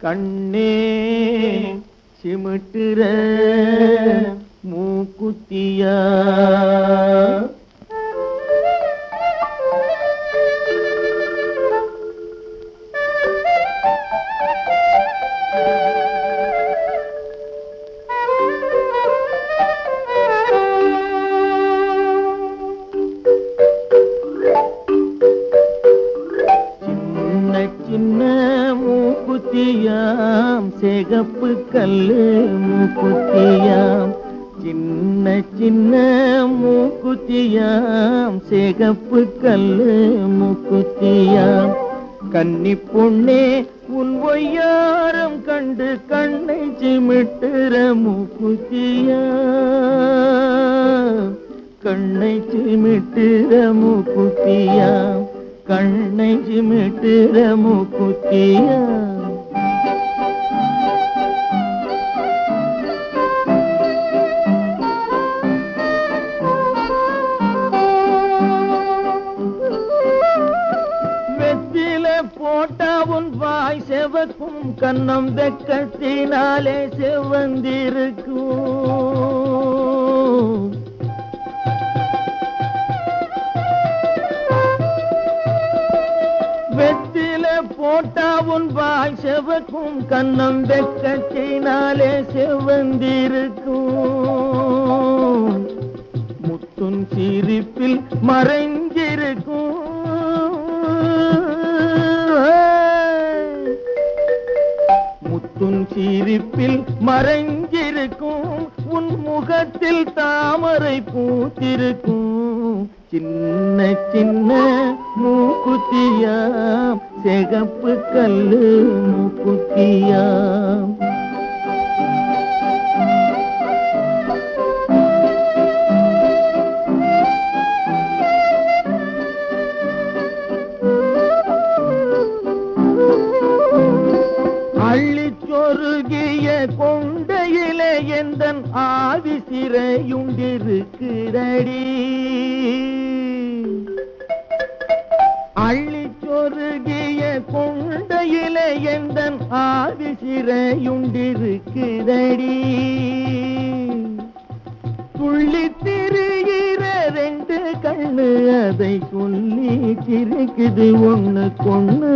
கண்ணே சிமிட்டுற மூக்குத்தியா? மூக்குத்தியாம் சிகப்பு கல்லு மூக்குத்தியாம். சின்ன சின்ன மூக்குத்தியாம் சிகப்பு கல்லு மூக்குத்தியாம். கன்னி பொண்ணே உன் ஒய்யாரம் கண்டு கண்ணை சிமிட்டுற மூக்குத்தியாம். கண்ணை சிமிட்டுற மூக்குத்தியாம். கண்ணை சிமிட்டுற மூக்குத்தியாம். செவக்கும் கண்ணம் வெக்கத்தினாலே செவந்திருக்கும். வெத்தில போட்டா உன் பாய் செவக்கும் கண்ணம் வெக்கத்தினாலே செவந்திருக்கும். முத்தும் சிரிப்பில் மறை முத்துன் மறைஞ்சிருக்கும் உன் முகத்தில் தாமரை பூத்திருக்கும். சின்ன சின்ன மூக்குத்தியாம் செகப்பு கல்லு மூக்குத்தியாம். கொண்டையிலே எந்தன் ஆவி சிறையுண்டிருக்கிறடி? அள்ளி சொருகிய கொண்டையிலே எந்தன் ஆவி சிறையுண்டிருக்கிறடி? துள்ளி திரிகிற ரெண்டு கண்ணு அதை சொல்லி சிரிக்குது ஒண்ணு கொண்ணு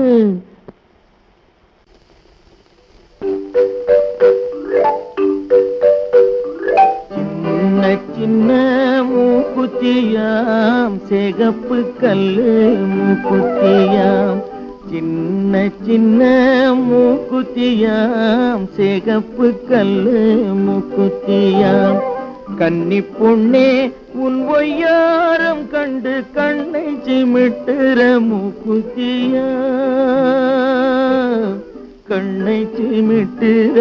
சின்ன மூக்குத்தியாம்? சிகப்பு கல்லு மூக்குத்தியாம். சின்ன சின்ன மூக்குத்தியாம். சிகப்பு கல்லு மூக்குத்தியாம். கன்னி பொண்ணே உன் ஒய்யாரம் கண்டு கண்ணை சிமிட்டுற மூக்குத்தியா கண்ணை சிமிட்டுற